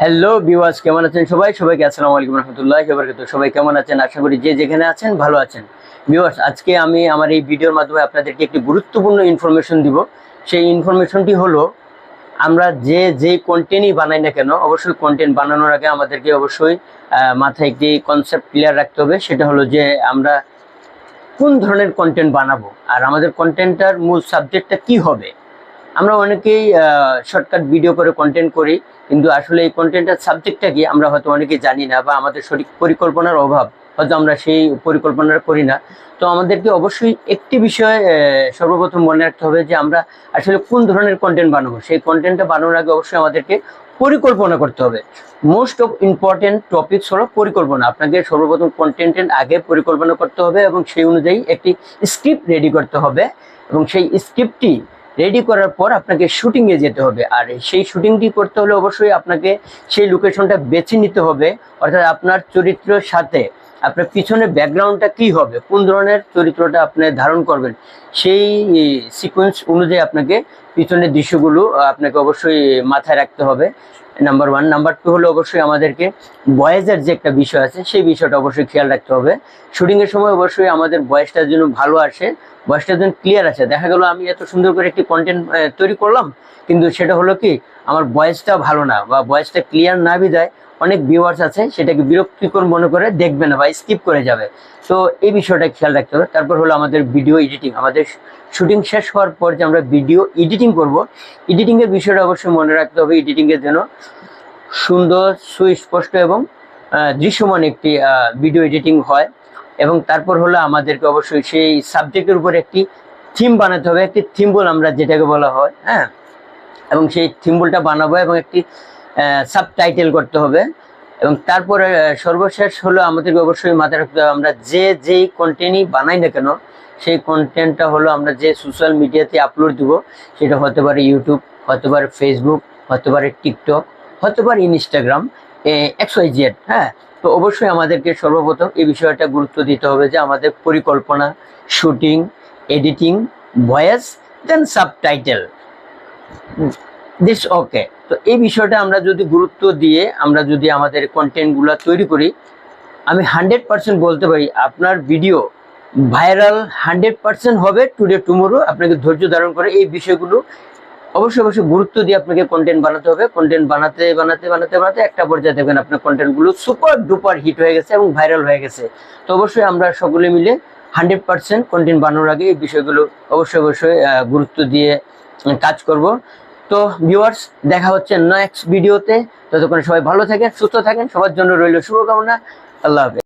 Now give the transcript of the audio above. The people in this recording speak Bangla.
হ্যালো বিওয়াজ কেমন আছেন সবাই? সবাইকে আসসালামু আলাইকুম রহমতুল্লাহ বরকাত সবাই কেমন আছেন? আশা করি যে যেখানে আছেন, ভালো আছেন। বিওয়াজ আজকে আমি আমার এই ভিডিওর মাধ্যমে আপনাদেরকে একটি গুরুত্বপূর্ণ ইনফরমেশন দিব। সেই ইনফরমেশনটি হলো, আমরা যে যে কন্টেন্টই বানাই না কেন, অবশ্যই কন্টেন্ট বানানোর আগে আমাদেরকে অবশ্যই মাথায় একটি কনসেপ্ট ক্লিয়ার রাখতে হবে। সেটা হলো যে আমরা কোন ধরনের কন্টেন্ট বানাবো, আর আমাদের কন্টেন্টটার মূল সাবজেক্টটা কি হবে? আমরা অনেকেই শর্টকাট ভিডিও করে কন্টেন্ট করি, কিন্তু আসলে এই কন্টেন্টের সাবজেক্টটা কি আমরা হয়তো অনেকে জানি না বা আমাদের সঠিক পরিকল্পনার অভাব, হয়তো আমরা সেই পরিকল্পনা করি না। তো আমাদেরকে অবশ্যই একটি বিষয় সর্বপ্রথম মনে রাখতে হবে যে আমরা আসলে কোন ধরনের কন্টেন্ট বানাবো। সেই কন্টেন্টটা বানানোর আগে অবশ্যই আমাদেরকে পরিকল্পনা করতে হবে। মোস্ট অফ ইম্পর্টেন্ট টপিকস হলো পরিকল্পনা। আপনাকে সর্বপ্রথম কন্টেন্টের আগে পরিকল্পনা করতে হবে এবং সেই অনুযায়ী একটি স্ক্রিপ্ট রেডি করতে হবে এবং সেই স্ক্রিপ্টটি রেডি করার পর আপনাকে শুটিংয়ে যেতে হবে। আর সেই শুটিংটি করতে হলে অবশ্যই আপনাকে সেই লোকেশনটা বেছে নিতে হবে। অর্থাৎ আপনার চরিত্রের সাথে আপনার পিছনে ব্যাকগ্রাউন্ডটা কি হবে? কোন ধরনের চরিত্রটা আপনি ধারণ করবেন? সেই সিকোয়েন্স অনুযায়ী আপনাকে পিছনের দৃশ্যগুলো আপনাকে অবশ্যই মাথায় রাখতে হবে। নাম্বার ওয়ান নাম্বার টু হলো অবশ্যই আমাদেরকে বয়েজের যে একটা বিষয় আছে, সেই বিষয়টা অবশ্যই খেয়াল রাখতে হবে। শুটিংয়ের সময় অবশ্যই আমাদের বয়সটা যেন ভালো আসে বয়সটা যেন ক্লিয়ার আছে। দেখা গেল আমি এত সুন্দর করে একটি কন্টেন্ট তৈরি করলাম, কিন্তু সেটা হলো কি, আমার বয়েসটা ভালো না বা বয়েসটা ক্লিয়ার না বিদায় অনেক ভিউয়ার্স আছে, সেটাকে বিরক্তিকর মনে করে দেখবে না বা স্কিপ করে যাবে। তো এই বিষয়টা খেয়াল রাখতে হবে। তারপর হলো আমাদের ভিডিও এডিটিং আমাদের শুটিং শেষ হওয়ার পর যে আমরা ভিডিও এডিটিং করব এডিটিংয়ের বিষয়টা অবশ্যই মনে রাখতে হবে এডিটিংয়ের যেন সুন্দর, সুস্পষ্ট এবং দৃশ্যমান একটি ভিডিও এডিটিং হয়। এবং তারপর হলো আমাদেরকে অবশ্যই সেই সাবজেক্টের উপর একটি থিম বানাতে হবে। একটি থিম্বল আমরা যেটাকে বলা হয় হ্যাঁ? এবং সেই থিম্বলটা বানাবো এবং একটি সাব টাইটেল করতে হবে। এবং তারপরে সর্বশেষ হলো আমাদেরকে অবশ্যই মাথায় রাখতে হবে, আমরা যে যেই কন্টেন্টই বানাই না কেন, সেই কন্টেন্টটা হলো আমরা যে সোশ্যাল মিডিয়াতে আপলোড দিব, সেটা হতে পারে ইউটিউব হতে পারে ফেসবুক হতে পারে টিকটক হতে পারে ইনস্টাগ্রাম এক্স ওয়াই জেড হ্যাঁ? তো অবশ্যই আমাদেরকে সর্বপ্রথম এই বিষয়টা গুরুত্ব দিতে হবে যে আমাদের পরিকল্পনা shooting editing voice then subtitle this okay তো এই বিষয়টা আমরা যদি গুরুত্ব দিয়ে আমরা যদি আমাদের কন্টেন্টগুলো তৈরি করি, আমি হান্ড্রেড পার্সেন্ট বলতে পারি আপনার ভিডিও ভাইরাল হান্ড্রেড পার্সেন্ট হবে টুডে টুমোরো আপনাকে ধৈর্য ধারণ করে এই বিষয়গুলো অবশ্যই অবশ্যই গুরুত্ব দিয়ে আপনাকে কন্টেন্ট বানাতে হবে। কন্টেন্ট বানাতে বানাতে বানাতে বানাতে একটা পর্যায়ে দেখবেন আপনার কন্টেন্টগুলো সুপার ডুপার হিট হয়ে গেছে এবং ভাইরাল হয়ে গেছে। তো অবশ্যই আমরা সকলে মিলে হান্ড্রেড পার্সেন্ট কন্টেন্ট বানানোর আগে এই বিষয়গুলো অবশ্যই অবশ্যই গুরুত্ব দিয়ে কাজ করব। তো ভিউয়ার্স দেখা হচ্ছে নেক্সট ভিডিওতে ততক্ষণ সবাই ভালো থাকেন, সুস্থ থাকেন, সবার জন্য রইল শুভকামনা। আল্লাহ হাফেজ।